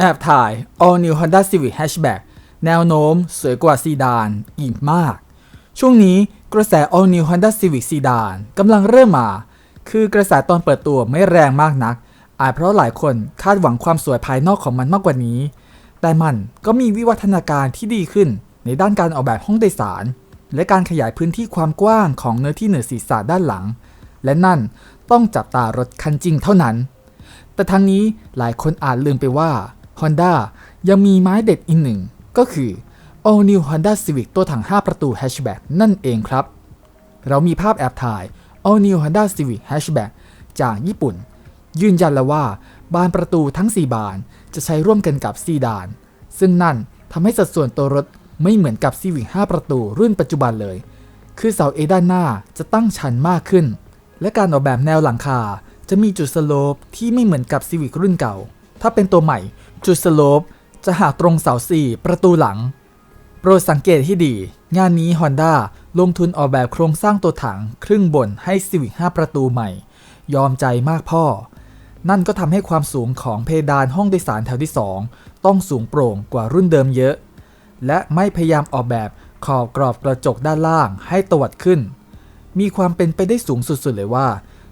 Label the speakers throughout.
Speaker 1: แอบถ่าย All New Honda Civic Hatchback แนวโน้มสวยกว่าซีดานอีกมาก ช่วงนี้กระแส All New Honda Civic ซีดานกำลังเริ่มมา คือกระแสตอนเปิดตัวไม่แรงมากนัก อาจเพราะหลายคนคาดหวังความสวยภายนอกของมันมากกว่านี้ แต่มันก็มีวิวัฒนาการที่ดีขึ้นในด้านการออกแบบห้องโดยสาร และการขยายพื้นที่ความกว้างของเนื้อที่เหนือศีรษะด้านหลัง และนั่นต้องจับตารถคันจริงเท่านั้น แต่ทั้งนี้หลายคนอาจลืมไปว่า Honda ยังมีไม้เด็ดอีกหนึ่ง ก็คือ All New Honda Civic ตัวถัง 5 ประตู Hatchback นั่นเองครับ เรามีภาพแอบถ่าย All New Honda Civic Hatchback จากญี่ปุ่น ยืนยันแล้วว่า บานประตูทั้ง 4 บานจะใช้ร่วมกันกับซีดาน ซึ่งนั่นทำให้สัดส่วนตัวรถไม่เหมือนกับ Civic 5 ประตูรุ่นปัจจุบันเลย คือเสา A ด้านหน้าจะตั้งชันมากขึ้น และการออกแบบแนวหลังคาจะมีจุดสโลปที่ไม่เหมือนกับ Civic รุ่นเก่า ถ้าเป็นตัวใหม่ จุดสโลปจะหาตรงเสา4ประตูหลัง โปรดสังเกตให้ดี งานนี้ Honda ลงทุนออกแบบโครงสร้างตัวถังครึ่งบนให้ Civic 5 ประตูใหม่ ยอมใจมากพ่อ นั่นก็ทำให้ความสูงของเพดานห้องโดยสารแถวที่ 2 ต้องสูงโปร่งกว่ารุ่นเดิมเยอะ และไม่พยายามออกแบบขอบกรอบกระจกด้านล่างให้ตวัดขึ้น มีความเป็นไปได้สูงสุดๆเลยว่า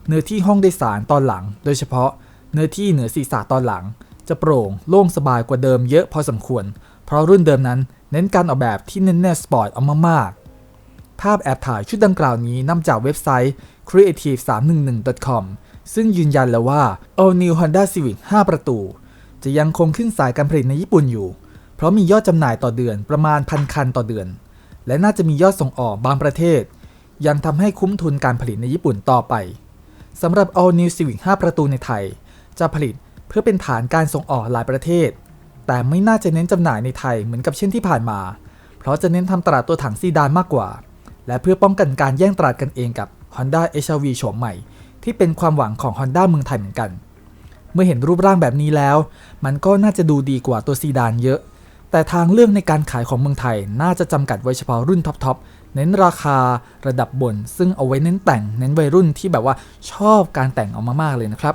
Speaker 1: เนื้อที่ห้องโดยสารตอนหลัง โดยเฉพาะเนื้อที่เหนือศีรษะตอนหลัง จะโปร่งโล่งสบายกว่าเดิมเยอะพอสมควร เพราะรุ่นเดิมนั้นเน้นการออกแบบที่เน้นแนวสปอร์ตเอามากๆ ภาพแอบถ่ายชุดดังกล่าวนี้นำจากเว็บไซต์ creative311.com ซึ่งยืนยันแล้วว่า All New Honda Civic 5 ประตู จะยังคงขึ้นสายการผลิตในญี่ปุ่นอยู่ เพราะมียอดจำหน่ายต่อเดือนประมาณพันคันต่อเดือน และน่าจะมียอดส่งออกบางประเทศ ยังทำให้คุ้มทุนการผลิตในญี่ปุ่นต่อไปสำหรับ All New Civic 5 ประตูในไทย จะผลิต เพื่อเป็นฐานการส่งออกหลายประเทศ แต่ไม่น่าจะเน้นจำหน่ายในไทยเหมือนกับเช่นที่ผ่านมา เพราะจะเน้นทำตลาดตัวถังซีดานมากกว่า และเพื่อป้องกันการแย่งตลาดกันเองกับ Honda HR-V โฉมใหม่ ที่เป็นความหวังของ Honda เมืองไทยเหมือนกัน เมื่อเห็นรูปร่างแบบนี้แล้ว มันก็น่าจะดูดีกว่าตัวซีดานเยอะ แต่ทางเลือกในการขายของเมืองไทยน่าจะจำกัดไว้เฉพาะรุ่นท็อปๆเน้นราคาระดับบน ซึ่งเอาไว้เน้นแต่ง เน้นวัยรุ่นที่แบบว่าชอบการแต่งออกมามากเลยนะครับ